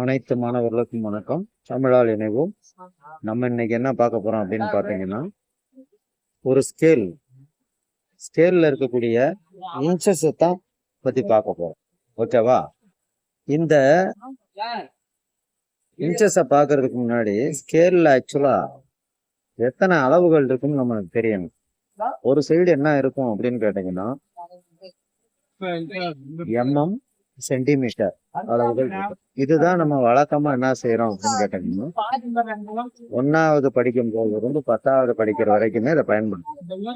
அனைத்து மாணவர்களுக்கும் வணக்கம். தமிழால் இணைவோம். நம்ம இன்னைக்கு என்ன பார்க்க போறோம் அப்படின்னு பார்த்தீங்கன்னா ஒரு ஸ்கேல் ஸ்கேல்ல இருக்கக்கூடிய இன்ச்சஸ் தான் பத்தி பார்க்க போறோம். ஓகேவா இந்த இன்ச்சஸை பார்க்கறதுக்கு முன்னாடி ஸ்கேல்ல ஆக்சுவலா எத்தனை அளவுகள் இருக்குன்னு நமக்கு தெரியணும். ஒரு சைடு என்ன இருக்கும் அப்படின்னு கேட்டீங்கன்னா எம்எம் சென்டிமீட்டர். அளவுகள். இதுதான் நம்ம வழக்கமா என்ன செய்யறோம் அப்படின்னு கேட்டீங்கன்னா ஒன்னாவது படிக்கும் போது இருந்து பத்தாவது படிக்கிற வரைக்குமே இதை பயன்படுத்தும்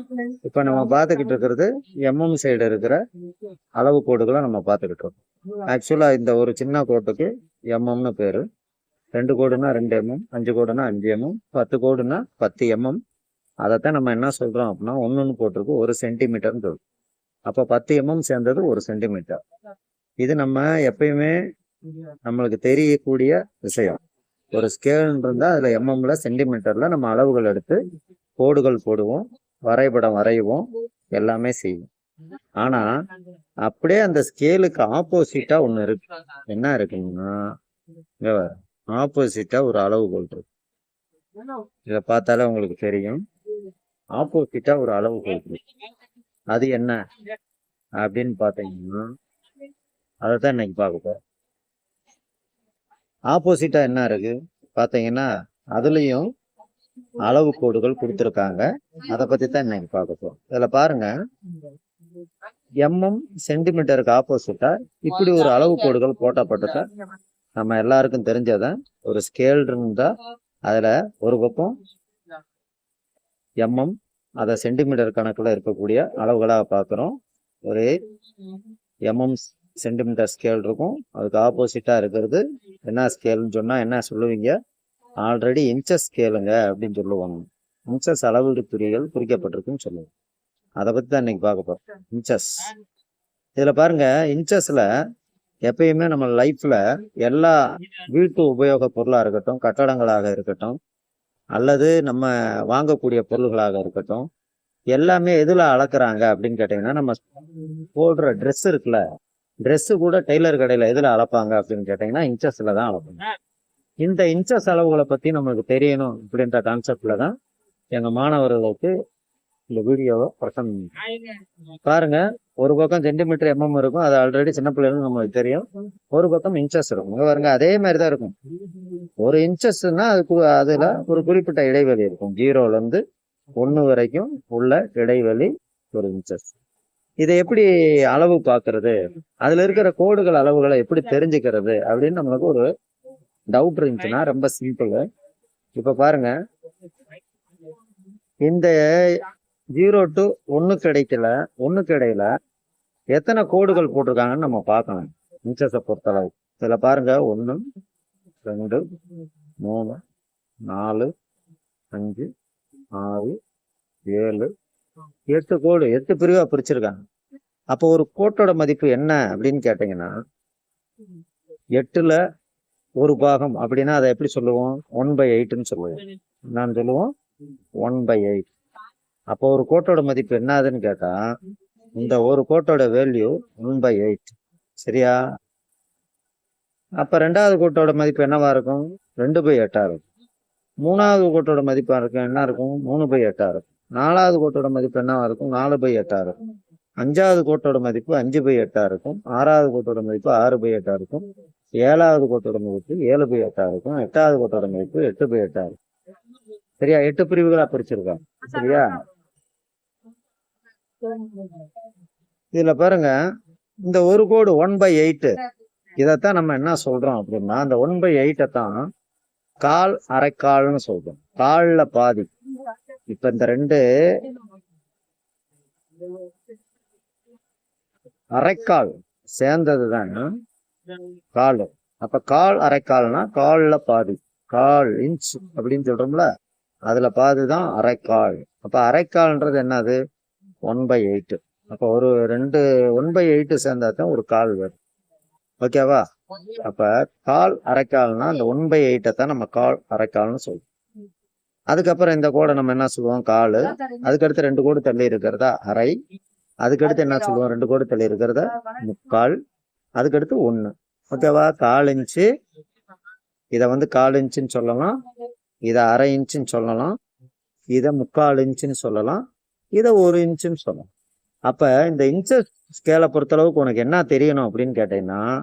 இப்ப நம்ம பார்த்துக்கிட்டு இருக்கிறது எம்எம் சைடு இருக்கிற அளவு கோடுகளை நம்ம பார்த்துக்கிட்டு இருக்கோம். ஆக்சுவலா இந்த ஒரு சின்ன கோட்டுக்கு எம்எம்னு பேரு. ரெண்டு கோடுனா ரெண்டு எம்எம் அஞ்சு கோடுனா அஞ்சு எம்எம் பத்து கோடுனா பத்து எம்எம் அதைத்தான் நம்ம என்ன சொல்றோம் அப்படின்னா ஒன்னொன்னு போட்டிருக்கு ஒரு சென்டிமீட்டர்னு சொல்றோம். அப்ப பத்து எம்எம் சேர்ந்தது ஒரு சென்டிமீட்டர் இது நம்ம எப்பயுமே நம்மளுக்கு தெரியக்கூடிய விஷயம். ஒரு ஸ்கேல் இருந்தா அதுல எம்எம்ல சென்டிமீட்டர்ல நம்ம அளவுகள் எடுத்து கோடுகள் போடுவோம் வரைபடம் வரைவோம் எல்லாமே செய்வோம். ஆனா அப்படியே அந்த ஸ்கேலுக்கு ஆப்போசிட்டா ஒண்ணு இருக்கு. என்ன இருக்குன்னா ஆப்போசிட்டா ஒரு அளவுகோல் இருக்கு. இத பார்த்தாலே உங்களுக்கு தெரியும். ஆப்போசிட்டா ஒரு அளவுகோல் இருக்கு. அது என்ன? அப்படின்னு அதை தான் இன்னைக்கு பார்க்க போகிறோம் ஆப்போசிட்டாக என்ன இருக்கு? பார்த்தீங்கன்னா அதுலேயும் அளவு கோடுகள் கொடுத்துருக்காங்க. அதை பற்றி தான் இன்னைக்கு பார்க்க போகிறோம் இதில் பாருங்கள் எம்எம் சென்டிமீட்டருக்கு ஆப்போசிட்டாக இப்படி ஒரு அளவு கோடுகள் போட்டப்பட்டதா நம்ம எல்லாருக்கும் தெரிஞ்சதான் ஒரு ஸ்கேல் இருந்தால் அதில் ஒரு பக்கம் எம்எம் அதை சென்டிமீட்டர் கணக்கில் இருக்கக்கூடிய அளவுகளாக பார்க்குறோம். ஒரு எம்எம் சென்டிமீட்டர் ஸ்கேல் இருக்கும். அதுக்கு ஆப்போசிட்டாக இருக்கிறது. என்ன ஸ்கேல்னு சொன்னால் என்ன சொல்லுவீங்க? ஆல்ரெடி இன்ச்சஸ் ஸ்கேலுங்க அப்படின்னு சொல்லுவாங்க. இன்ச்சஸ் அளவீடு குறிகள் குறிக்கப்பட்டிருக்குன்னு சொல்லுவாங்க. அதை பற்றி தான் இன்னைக்கு பார்க்க போகிறோம் இன்ச்சஸ் இதில் பாருங்க இன்ச்சஸில் எப்பயுமே நம்ம லைஃப்பில் எல்லா வீட்டு உபயோக பொருளாக இருக்கட்டும் கட்டடங்களாக இருக்கட்டும் அல்லது நம்ம வாங்கக்கூடிய பொருள்களாக இருக்கட்டும் எல்லாமே எதில் அளக்குறாங்க அப்படின்னு கேட்டிங்கன்னா நம்ம போடுற ட்ரெஸ் இருக்குல்ல Dress கூட டெய்லர் கடையில எதுல அளப்பாங்க அப்படின்னு கேட்டீங்கன்னா இன்ச்சஸ்ல தான் அளப்பாங்க. இந்த இன்ச்சஸ் அளவுகளை பத்தி நமக்கு தெரியணும் அப்படின்ற கான்செப்ட்ல தான் எங்க மாணவர்களுக்கு இந்த வீடியோவை பிரசன்ட் பாருங்க ஒரு பக்கம் சென்டிமீட்டர் எம்எம் இருக்கும் அது ஆல்ரெடி சின்ன பிள்ளைகளுக்கு நம்மளுக்கு தெரியும். ஒரு பக்கம் இன்ச்சஸ் இருக்கும். இங்க பாருங்க அதே மாதிரி தான் இருக்கும். ஒரு இன்ச்சஸ்னா அதுக்கு அதுல ஒரு குறிப்பிட்ட இடைவெளி இருக்கும். ஜீரோல இருந்து ஒன்னு வரைக்கும் உள்ள இடைவெளி ஒரு இன்ச்சஸ். இதை எப்படி அளவு பார்க்கறது? அதுல இருக்கிற கோடுகள் அளவுகளை எப்படி தெரிஞ்சுக்கிறது? அப்படின்னு நம்மளுக்கு ஒரு டவுட் இருந்துச்சுன்னா ரொம்ப சிம்பிள் இப்ப பாருங்க. இந்த ஜீரோ டு ஒன்னு கிடைக்கல ஒன்னு கிடையில எத்தனை கோடுகள் போட்டிருக்காங்கன்னு நம்ம பார்க்கணும். இன்ச்சஸை பொறுத்தளவு. இதுல பாருங்க. ஒன்று ரெண்டு மூணு நாலு அஞ்சு ஆறு ஏழு எட்டு கோடு எட்டு பிரிவா பிரிச்சிருக்காங்க. அப்போ ஒரு கோட்டோட மதிப்பு என்ன அப்படின்னு கேட்டீங்கன்னா எட்டுல ஒரு பாகம். அப்படின்னா அதை எப்படி சொல்லுவோம்? ஒன் பை எயிட்னு சொல்லுவோம். நான் சொல்லுவோம் ஒன் பை எயிட் அப்போ ஒரு கோட்டோட மதிப்பு என்னதுன்னு கேட்டா இந்த ஒரு கோட்டோட வேல்யூ ஒன் பை எயிட் சரியா? அப்ப ரெண்டாவது கோட்டோட மதிப்பு என்னவா இருக்கும்? ரெண்டு பை எட்டா இருக்கும். மூணாவது கோட்டோட மதிப்பா இருக்கும் என்ன இருக்கும்? மூணு பை எட்டா இருக்கும். நாலாவது கோட்டோட மதிப்பு என்னவா இருக்கும்? நாலு பை எட்டா இருக்கும். அஞ்சாவது கோட்டோட மதிப்பு அஞ்சு பை எட்டா இருக்கும். ஆறாவது கோட்டோட மதிப்பு ஆறு பை எட்டா இருக்கும். ஏழாவது கோட்டோட மதிப்பு ஏழு பை எட்டா இருக்கும். எட்டாவது கோட்டோட மதிப்பு எட்டு பை எட்டா இருக்கும். சரியா? எட்டு பிரிவுகளா பிரிச்சிருக்காங்க சரியா? இதுல பாருங்க. இந்த ஒரு கோடு ஒன் பை எயிட்டு இதைத்தான் நம்ம என்ன சொல்றோம் அப்படின்னா அந்த ஒன் பை எயிட்டை தான் கால் அரைக்கால்னு சொல்றோம். காலில் பாதி. இப்ப இந்த ரெண்டு அரைக்கால் சேர்ந்தது தான் கால். அப்ப கால் அரைக்கால்னா கால்ல பாதி. கால் இன்ச் அப்படின்னு சொல்றோம்ல அதுல பாதி தான் அரைக்கால். அப்ப அரைக்கால்ன்றது என்னது? ஒன் பை எயிட்டு அப்ப ஒரு ரெண்டு ஒன் பை எயிட் சேர்ந்தா தான் ஒரு கால் வரும். ஓகேவா அப்ப கால் அரைக்கால்னா அந்த ஒன் பை எயிட்டை தான் நம்ம கால் அரைக்கால்னு சொல்லுவோம் அதுக்கப்புறம் இந்த கோடை நம்ம என்ன சொல்லுவோம்? காலு. அதுக்கடுத்து ரெண்டு கோடு தள்ளி இருக்கிறதா? அரை. அதுக்கடுத்து என்ன சொல்லுவோம்? ரெண்டு கோடு தள்ளி இருக்கிறத? முக்கால். அதுக்கடுத்து ஒண்ணு. ஓகேவா? கால் இன்ச்சு. இதை வந்து கால் இன்ச்சுன்னு சொல்லலாம். இதை அரை இன்ச்சுன்னு சொல்லலாம். இதை முக்கால் இன்ச்சுன்னு சொல்லலாம். இதை ஒரு இன்ச்சுன்னு சொல்லலாம். அப்போ இந்த இன்ச்சஸ் ஸ்கேலை பொறுத்தளவுக்கு உனக்கு என்ன தெரியணும் அப்படின்னு கேட்டீங்கன்னா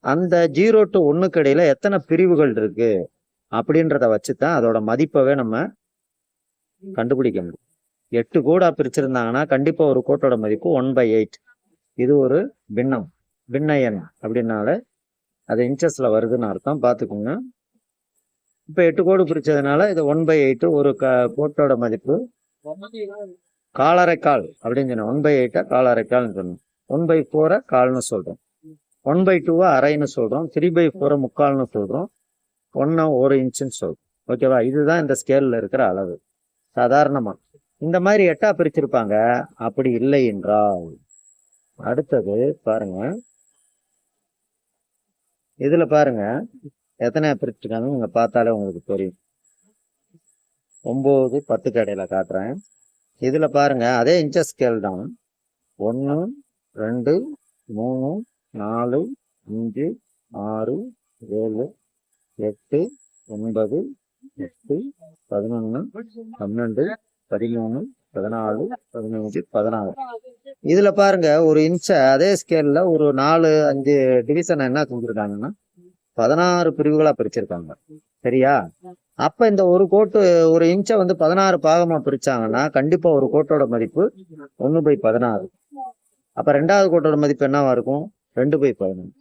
அந்த ஜீரோ டு ஒன்றுக்கு இடையில எத்தனை பிரிவுகள் இருக்கு? அப்படின்றத வச்சு தான் அதோட மதிப்பவே நம்ம கண்டுபிடிக்க முடியும். எட்டு கோடாக பிரிச்சிருந்தாங்கன்னா கண்டிப்பாக ஒரு கோட்டோட மதிப்பு ஒன் பை எயிட் இது ஒரு பின்னம் பின்ன எண் அப்படின்னால அது இன்ச்சஸில் வருதுன்னு அர்த்தம். பார்த்துக்கோங்க. இப்போ எட்டு கோடு பிரித்ததுனால இது ஒன் பை எயிட் ஒரு க கோட்டோட மதிப்பு காலரைக்கால் அப்படின்னு சொன்னோம். ஒன் பை எயிட்டா காலரைக்கால்னு சொன்னோம். ஒன் பை ஃபோரை கால்னு சொல்கிறோம் ஒன் பை டூவை அரைன்னு சொல்கிறோம் த்ரீ பை ஃபோரை முக்கால்னு சொல்கிறோம் ஒன்றா ஒரு இன்ச்சுன்னு சொல்லும் ஓகேவா? இதுதான் இந்த ஸ்கேலில் இருக்கிற அளவு. சாதாரணமாக இந்த மாதிரி எட்டா பிரிச்சிருப்பாங்க. அப்படி இல்லை என்றால் அடுத்தது பாருங்க. இதில் பாருங்க. எத்தனை பிரிச்சிருக்காங்க நீங்கள் பார்த்தாலே உங்களுக்கு தெரியும் ஒம்பது பத்து கடையில் காட்டுறேன். இதில் பாருங்க. அதே இன்ச்சஸ் ஸ்கேல் தான். ஒன்று ரெண்டு மூணு நாலு அஞ்சு ஆறு ஏழு எட்டு ஒன்பது எட்டு பதினொன்று பன்னெண்டு பதிமூணு பதினாலு பதினஞ்சு பதினாறு. இதுல பாருங்க ஒரு இன்ச்ச அதே ஸ்கேல்ல ஒரு நாலு அஞ்சு டிவிஷன் என்ன செஞ்சிருக்காங்கன்னா பதினாறு பிரிவுகளா பிரிச்சிருக்காங்க. சரியா? அப்ப இந்த ஒரு கோட்டு ஒரு இன்ச்சை வந்து பதினாறு பாகமா பிரிச்சாங்கன்னா கண்டிப்பா ஒரு கோட்டோட மதிப்பு ஒன்று பை பதினாறு. அப்ப ரெண்டாவது கோட்டோட மதிப்பு என்னவா இருக்கும்? ரெண்டு பை பதினொன்று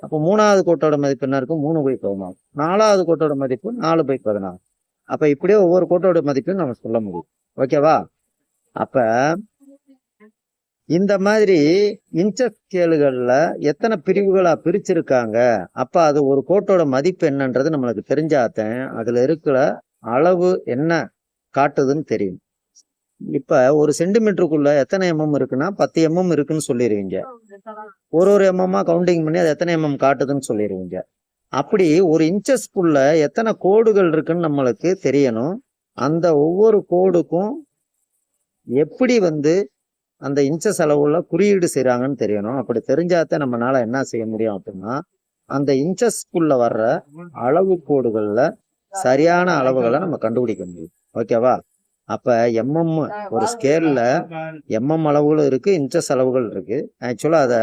அப்போ மூணாவது கோட்டோட மதிப்பு என்ன இருக்கும்? மூணு பை பதினாறு. நாலாவது கோட்டோட மதிப்பு நாலு பை பதினாறு. அப்ப இப்படியே ஒவ்வொரு கோட்டோட மதிப்பையும் நம்ம சொல்ல முடியும். ஓகேவா அப்ப இந்த மாதிரி இன்ச்சஸ் ஸ்கேலுகள்ல எத்தனை பிரிவுகளா பிரிச்சிருக்காங்க? அப்ப அது ஒரு கோட்டோட மதிப்பு என்னன்றது நம்மளுக்கு தெரிஞ்சாதான் அதுல இருக்கிற அளவு என்ன காட்டுதுன்னு தெரியும். இப்ப ஒரு சென்டிமீட்டருக்குள்ள எத்தனை எம்எம் இருக்குன்னா பத்து எம்எம் இருக்குன்னு சொல்லிடுவீங்க ஒரு ஒரு எம்எம்மா கவுண்டிங் பண்ணி அது எத்தனை எம்எம் காட்டுதுன்னு சொல்லிடுவீங்க அப்படி ஒரு இன்ச்சஸ்க்குள்ள எத்தனை கோடுகள் இருக்குன்னு நம்மளுக்கு தெரியணும். அந்த ஒவ்வொரு கோடுக்கும் எப்படி வந்து அந்த இன்ச்சஸ் அளவுல குறியீடு செய்றாங்கன்னு தெரியணும். அப்படி தெரிஞ்சாதான் நம்மளால என்ன செய்ய முடியும் அப்படின்னா அந்த இன்ச்சஸ்க்குள்ள வர்ற அளவு கோடுகள்ல சரியான அளவுகளை நம்ம கண்டுபிடிக்க முடியும். ஓகேவா? அப்ப எம்எம் ஒரு ஸ்கேல்ல எம்எம் அளவுகளும் இருக்கு இன்ச்சஸ் அளவுகள் இருக்கு. ஆக்சுவலா அத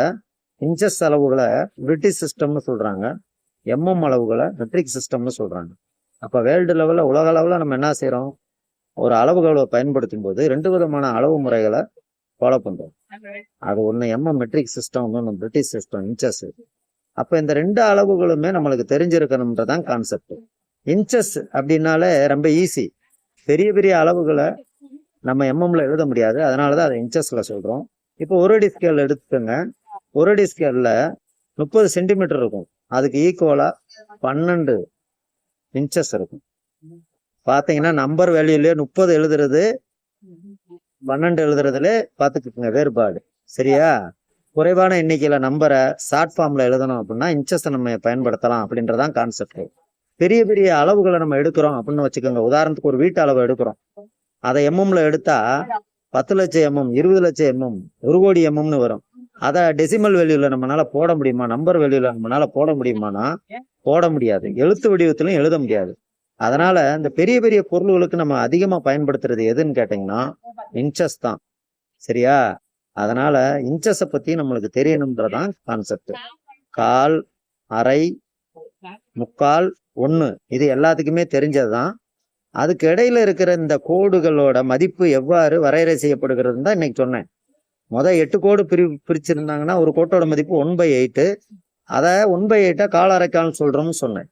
இன்ச்சஸ் அளவுகளை பிரிட்டிஷ் சிஸ்டம்னு சொல்றாங்க. எம்எம் அளவுகளை மெட்ரிக் சிஸ்டம்னு சொல்றாங்க. அப்ப வேர்ல்டு லெவல்ல உலக அளவுல நம்ம என்ன செய்றோம்? ஒரு அளவுகளை பயன்படுத்தும் போது ரெண்டு விதமான அளவு முறைகளை ஃபாலோ பண்றோம். அது ஒண்ணு எம்எம் மெட்ரிக் சிஸ்டம் ஒன்று பிரிட்டிஷ் சிஸ்டம் இன்ச்சஸ் அப்ப இந்த ரெண்டு அளவுகளுமே நம்மளுக்கு தெரிஞ்சிருக்கணும்ன்றதான் கான்செப்ட் இன்ச்சஸ் அப்படின்னாலே ரொம்ப ஈஸி பெரிய பெரிய அளவுகளை நம்ம எம்எம்ல எழுத முடியாது. அதனாலதான் அதை இன்ச்சஸ்ல சொல்கிறோம் இப்போ ஒரு அடி ஸ்கேல் எடுத்துக்கோங்க. ஒரு அடி ஸ்கேல்ல முப்பது சென்டிமீட்டர் இருக்கும். அதுக்கு ஈக்குவலாக பன்னெண்டு இன்ச்சஸ் இருக்கும். பார்த்தீங்கன்னா நம்பர் வேல்யூலேயே முப்பது எழுதுறது பன்னெண்டு எழுதுறதுல பார்த்துக்கோங்க வேறுபாடு. சரியா? குறைவான எண்ணிக்கையில் நம்பரை ஷார்ட் ஃபார்மில் எழுதணும் அப்படின்னா இன்ச்சஸ் நம்ம பயன்படுத்தலாம் அப்படின்றதான் கான்செப்ட் பெரிய பெரிய அளவுகளை நம்ம எடுக்கிறோம் அப்படின்னு வச்சுக்கோங்க. உதாரணத்துக்கு ஒரு வீட்டு அளவு எடுக்கிறோம். அதை எம்எம்ல எடுத்தா பத்து லட்சம் எம்எம் இருபது லட்சம் எம்எம் ஒரு கோடி எம்எம்னு வரும். அதை டெசிமல் வேல்யூல நம்மளால போட முடியுமா? நம்பர் வேல்யூல நம்மளால போட முடியுமானா? போட முடியாது. எழுத்து வடிவத்திலும் எழுத முடியாது. அதனால இந்த பெரிய பெரிய பொருள்களுக்கு நம்ம அதிகமா பயன்படுத்துறது எதுன்னு கேட்டீங்கன்னா இன்ச்சஸ் தான். சரியா? அதனால இன்ச்சஸை பத்தி நம்மளுக்கு தெரியணுன்றதான் கான்செப்ட் கால் அரை முக்கால் ஒண்ணு. இது எல்லாத்துக்குமே தெரிஞ்சதுதான். அதுக்கு இடையில இருக்கிற இந்த கோடுகளோட மதிப்பு எவ்வாறு வரையறை செய்யப்படுகிறதுன்னு தான் இன்னைக்கு சொன்னேன். முத எட்டு கோடு பிரி பிரிச்சிருந்தாங்கன்னா ஒரு கோட்டோட மதிப்பு ஒன் பை எயிட்டு அதை ஒன் பை எயிட்டா கால் அரைக்கால்னு சொல்றோம்னு சொன்னேன்.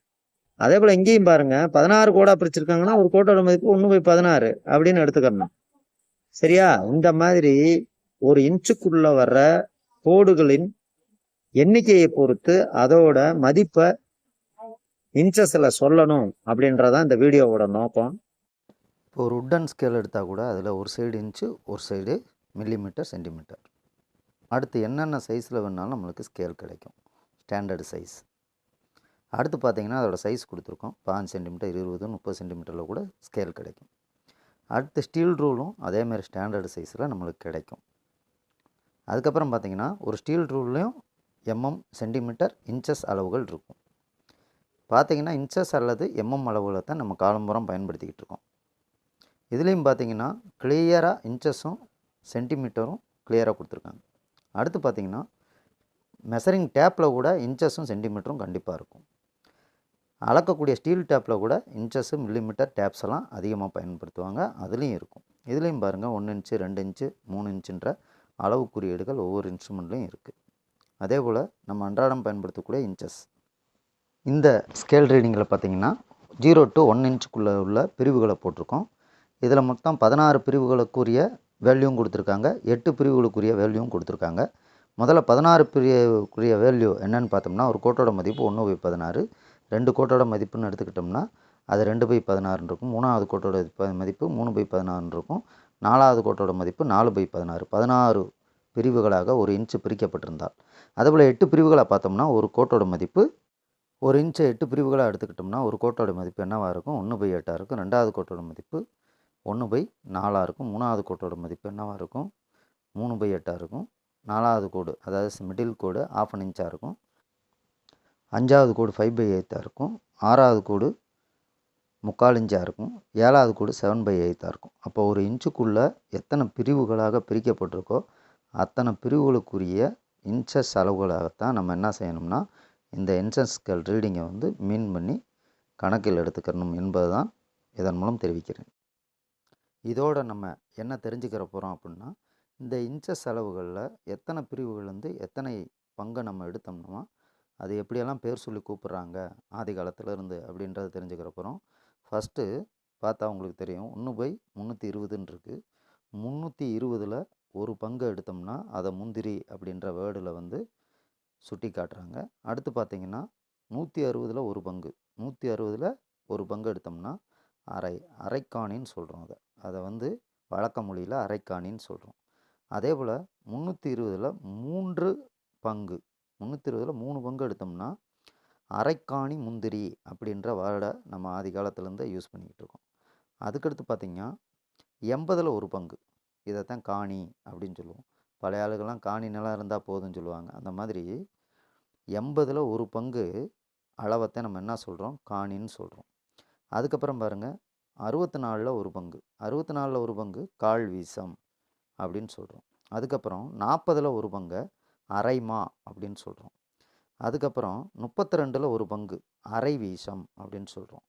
அதே போல இங்கேயும் பாருங்க பதினாறு கோடா பிரிச்சிருக்காங்கன்னா ஒரு கோட்டோட மதிப்பு ஒன்று பை பதினாறு அப்படின்னு எடுத்துக்கணும். சரியா? இந்த மாதிரி ஒரு இன்ச்சுக்குள்ள வர்ற கோடுகளின் எண்ணிக்கையை பொறுத்து அதோட மதிப்பை இன்ச்சஸில் சொல்லணும் அப்படின்றதான் இந்த வீடியோவோட நோக்கம். இப்போ ஒரு உட்டன் ஸ்கேல் எடுத்தால் கூட அதில் ஒரு சைடு இன்ச்சு ஒரு சைடு மில்லிமீட்டர் சென்டிமீட்டர் அடுத்து என்னென்ன சைஸில் வேணாலும் நம்மளுக்கு ஸ்கேல் கிடைக்கும். ஸ்டாண்டர்டு சைஸ் அடுத்து பார்த்தீங்கன்னா அதோடய சைஸ் கொடுத்துருக்கோம். பாஞ்சு சென்டிமீட்டர் இருபது முப்பது சென்டிமீட்டரில் கூட ஸ்கேல் கிடைக்கும். அடுத்து ஸ்டீல் ரூலும் அதேமாதிரி ஸ்டாண்டர்டு சைஸில் நம்மளுக்கு கிடைக்கும். அதுக்கப்புறம் பார்த்தீங்கன்னா ஒரு ஸ்டீல் ரூல்லையும் எம்எம் சென்டிமீட்டர் இன்ச்சஸ் அளவுகள் இருக்கும். பார்த்தீங்கன்னா இன்ச்சஸ் அல்லது எம்எம் அளவில் தான் நம்ம காலம்புறம் பயன்படுத்திக்கிட்டு இருக்கோம். இதுலேயும் பார்த்தீங்கன்னா கிளியராக இன்ச்சஸும் சென்டிமீட்டரும் கிளியராக கொடுத்துருக்காங்க. அடுத்து பார்த்தீங்கன்னா மெசரிங் டேப்பில் கூட இன்ச்சஸும் சென்டிமீட்டரும் கண்டிப்பாக இருக்கும். அளக்கக்கூடிய ஸ்டீல் டேப்பில் கூட இன்ச்சஸு மில்லிமீட்டர் டேப்ஸ் எல்லாம் அதிகமாக பயன்படுத்துவாங்க. அதுலேயும் இருக்கும். இதுலேயும் பாருங்கள் ஒன்று இன்ச்சு ரெண்டு இன்ச்சு மூணு இன்ச்சுன்ற அளவு குறியீடுகள் ஒவ்வொரு இன்ஸ்ட்ருமெண்ட்லேயும் இருக்குது அதே போல் நம்ம அன்றாடம் பயன்படுத்தக்கூடிய இன்ச்சஸ் இந்த ஸ்கேல் ரீடிங்கில் பார்த்தீங்கன்னா ஜீரோ டு ஒன் இன்ச்சுக்குள்ளே உள்ள பிரிவுகளை போட்டிருக்கோம். இதில் மொத்தம் பதினாறு பிரிவுகளுக்குரிய வேல்யூவும் கொடுத்துருக்காங்க. எட்டு பிரிவுகளுக்குரிய வேல்யூவும் கொடுத்துருக்காங்க. முதல்ல பதினாறு பிரிவுக்குரிய வேல்யூ என்னன்னு பார்த்தோம்னா ஒரு கோட்டோட மதிப்பு ஒன்று பை பதினாறு. ரெண்டு கோட்டோட மதிப்புன்னு எடுத்துக்கிட்டோம்னா அது ரெண்டு பை பதினாறுன்னு இருக்கும். மூணாவது கோட்டோட மதிப்பு மூணு பை பதினாறுன்னு இருக்கும். நாலாவது கோட்டோட மதிப்பு நாலு பை பதினாறு. பதினாறு பிரிவுகளாக ஒரு இன்ச்சு பிரிக்கப்பட்டிருந்தால். அதேபோல் எட்டு பிரிவுகளை பார்த்தோம்னா ஒரு கோட்டோட மதிப்பு ஒரு இன்ச்சை எட்டு பிரிவுகளாக எடுத்துக்கிட்டோம்னா ஒரு கோட்டோட மதிப்பு என்னவாக இருக்கும்? ஒன்று பை எட்டாக இருக்கும். ரெண்டாவது கோட்டோட மதிப்பு ஒன்று பை நாலாக இருக்கும். மூணாவது கோட்டோட மதிப்பு என்னவாக இருக்கும்? மூணு பை எட்டாக இருக்கும். நாலாவது கோடு அதாவது மிடில் கோடு ஆஃப் அன் இன்ச்சாக இருக்கும். அஞ்சாவது கோடு ஃபைவ் பை எயித்தாக இருக்கும். ஆறாவது கோடு முக்கால் இன்ச்சாக இருக்கும். ஏழாவது கோடு செவன் பை எயித்தாக இருக்கும். அப்போ ஒரு இன்ச்சுக்குள்ளே எத்தனை பிரிவுகளாக பிரிக்கப்பட்டிருக்கோ அத்தனை பிரிவுகளுக்குரிய இன்ச்சஸ் அளவுகளாகத்தான் நம்ம என்ன செய்யணும்னா இந்த இன்ச்சஸ்கள் ரீடிங்கை வந்து மீன் பண்ணி கணக்கில் எடுத்துக்கணும் என்பது தான் இதன் மூலம் தெரிவிக்கிறேன். இதோட நம்ம என்ன தெரிஞ்சுக்கிற போகிறோம் அப்படின்னா இந்த இன்ச்சஸ் அளவுகளில் எத்தனை பிரிவுகள் வந்து எத்தனை பங்கை நம்ம எடுத்தோம்னா அது எப்படியெல்லாம் பேர் சொல்லி கூப்பிட்றாங்க ஆதி காலத்திலேருந்து அப்படின்றத தெரிஞ்சுக்கிற போகிறோம் ஃபஸ்ட்டு பார்த்தா உங்களுக்கு தெரியும் ஒன்று பை முந்நூற்றி இருபதுன்னு இருக்குது முந்நூற்றி இருபதில் ஒரு பங்கு எடுத்தோம்னா அதை முந்திரி அப்படின்ற வேர்டில் வந்து சுட்டி காட்டுறாங்க. அடுத்து பார்த்தீங்கன்னா நூற்றி அறுபதில் ஒரு பங்கு. நூற்றி அறுபதில் ஒரு பங்கு எடுத்தோம்னா அரை அரைக்காணின்னு சொல்கிறோம் அதை. அதை வந்து வழக்க மொழியில் அரைக்காணின்னு சொல்கிறோம் அதே போல் முந்நூற்றி இருபதில் மூன்று பங்கு. முந்நூற்றி இருபதில் மூணு பங்கு எடுத்தோம்னா அரைக்காணி முந்திரி அப்படின்ற வேர்டை நம்ம ஆதி காலத்துலேருந்து யூஸ் பண்ணிக்கிட்டு இருக்கோம். அதுக்கடுத்து பார்த்திங்கன்னா எண்பதில் ஒரு பங்கு. இதைத்தான் காணி அப்படின்னு சொல்லுவோம். பழைய ஆளுகள்லாம் காணி நிலம் இருந்தால் போதும்னு சொல்லுவாங்க. அந்த மாதிரி எண்பதில் ஒரு பங்கு அளவத்தை நம்ம என்ன சொல்கிறோம் காணின்னு சொல்கிறோம் அதுக்கப்புறம் பாருங்கள் அறுபத்தி நாலில் ஒரு பங்கு. அறுபத்தி நாலில் ஒரு பங்கு கால் வீசம் அப்படின்னு சொல்கிறோம் அதுக்கப்புறம் நாற்பதில் ஒரு பங்கை அரைமா அப்படின்னு சொல்கிறோம் அதுக்கப்புறம் முப்பத்தி ரெண்டில் ஒரு பங்கு அரை வீசம் அப்படின்னு சொல்கிறோம்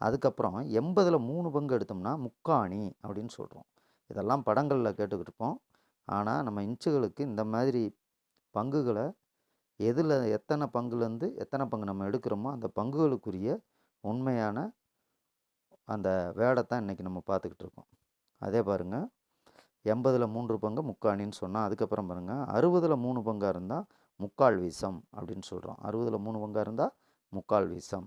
அதுக்கப்புறம் எண்பதில் மூணு பங்கு எடுத்தோம்னா முக்காணி அப்படின்னு சொல்கிறோம் இதெல்லாம் படங்களில் கேட்டுக்கிட்டு இருப்போம். ஆனால் நம்ம இன்ச்சுகளுக்கு இந்த மாதிரி பங்குகளை எதில் எத்தனை பங்குலேருந்து எத்தனை பங்கு நம்ம எடுக்கிறோமோ அந்த பங்குகளுக்குரிய உண்மையான அந்த வேடைத்தான் இன்றைக்கி நம்ம பார்த்துக்கிட்டு இருக்கோம். அதே பாருங்கள் எண்பதில் மூன்று பங்கு முக்காணின்னு சொன்னால் அதுக்கப்புறம் பாருங்கள் அறுபதில் மூணு பங்காக இருந்தால் முக்கால் வீசம் அப்படின்னு சொல்கிறோம் அறுபதில் மூணு பங்காக இருந்தால் முக்கால் வீசம்.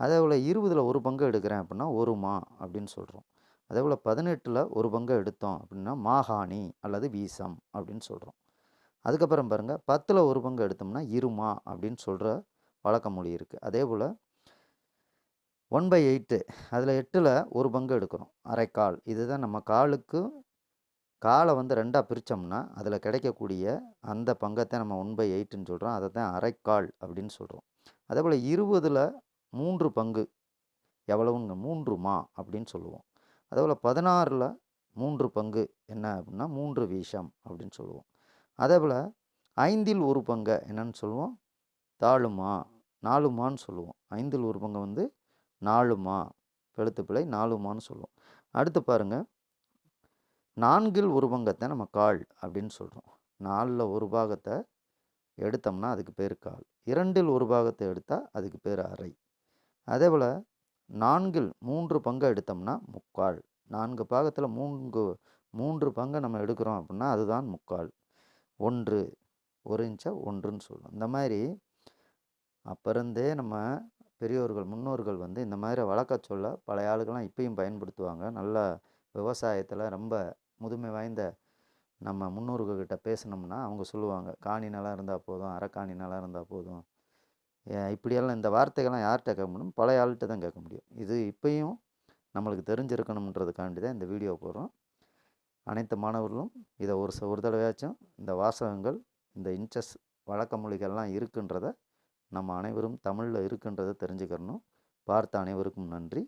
அதே போல் இருபதில் ஒரு பங்கு எடுக்கிறேன் அப்படின்னா ஒரு மா அப்படின்னு சொல்கிறோம் அதே போல் பதினெட்டில் ஒரு பங்கை எடுத்தோம் அப்படின்னா மாகாணி அல்லது வீசம் அப்படின்னு சொல்கிறோம் அதுக்கப்புறம் பாருங்கள் பத்தில் ஒரு பங்கு எடுத்தோம்னா இருமா அப்படின்னு சொல்கிற வழக்க மொழி இருக்குது அதே போல் ஒன் பை எயிட்டு அதில் எட்டில் ஒரு பங்கு எடுக்கிறோம் அரைக்கால். இதுதான் நம்ம காலுக்கு காலை வந்து ரெண்டாக பிரித்தோம்னா அதில் கிடைக்கக்கூடிய அந்த பங்கத்தை நம்ம ஒன் பை எயிட்டுன்னு சொல்கிறோம் அதை தான் அரைக்கால் அப்படின்னு சொல்கிறோம் அதே போல் இருபதில் மூன்று பங்கு எவ்வளவுங்க? மூன்று மா அப்படின்னு சொல்லுவோம். அதே போல் பதினாறில் மூன்று பங்கு என்ன அப்படின்னா மூன்று வீசம் அப்படின்னு சொல்லுவோம். அதே போல் ஐந்தில் ஒரு பங்கை என்னன்னு சொல்லுவோம்? தாழுமா? நாலுமான்னு சொல்லுவோம். ஐந்தில் ஒரு பங்கை வந்து நாலுமா? எழுத்துப்பிழை நாலுமான்னு சொல்லுவோம். அடுத்து பாருங்கள் நான்கில் ஒரு பங்கத்தை நம்ம கால் அப்படின்னு சொல்கிறோம் நாலில் ஒரு பாகத்தை எடுத்தோம்னா அதுக்கு பேர் கால். இரண்டில் ஒரு பாகத்தை எடுத்தால் அதுக்கு பேர் அரை அதே போல் நான்கில் மூன்று பங்கை எடுத்தோம்னா முக்கால். நான்கு பாகத்தில் மூன்று மூன்று பங்கை நம்ம எடுக்கிறோம் அப்படின்னா அதுதான் முக்கால். ஒன்று ஒரு இன்ச்சை ஒன்றுன்னு சொல்லுவோம் இந்த மாதிரி அப்போ இருந்தே நம்ம பெரியோர்கள் முன்னோர்கள் வந்து இந்த மாதிரி வழக்க சொல்ல பழைய ஆளுகள்லாம் இப்பயும் பயன்படுத்துவாங்க. நல்ல விவசாயத்தில் ரொம்ப முதுமை வாய்ந்த நம்ம முன்னோர்கள்கிட்ட பேசினோம்னா அவங்க சொல்லுவாங்க காணி நிலம் இருந்தால் போதும் அரைக்காணி நிலம் இருந்தால் போதும் இப்படியெல்லாம் இந்த வார்த்தைகள்லாம் யார்கிட்ட கேட்க முடியும்? பழைய ஆள்கிட்ட தான் கேட்க முடியும். இது இப்போயும் நம்மளுக்கு தெரிஞ்சிருக்கணுன்றதுக்காண்டி தான் இந்த வீடியோ போடுறோம். அனைத்து மாணவர்களும் இதை ஒரு ச ஒரு தடவையாச்சும் இந்த வாசகங்கள் இந்த இன்ச்சஸ் வழக்க மொழிகள்லாம் இருக்குன்றத நம்ம அனைவரும் தமிழில் இருக்குன்றதை தெரிஞ்சுக்கிறணும். பார்த்த அனைவருக்கும் நன்றி.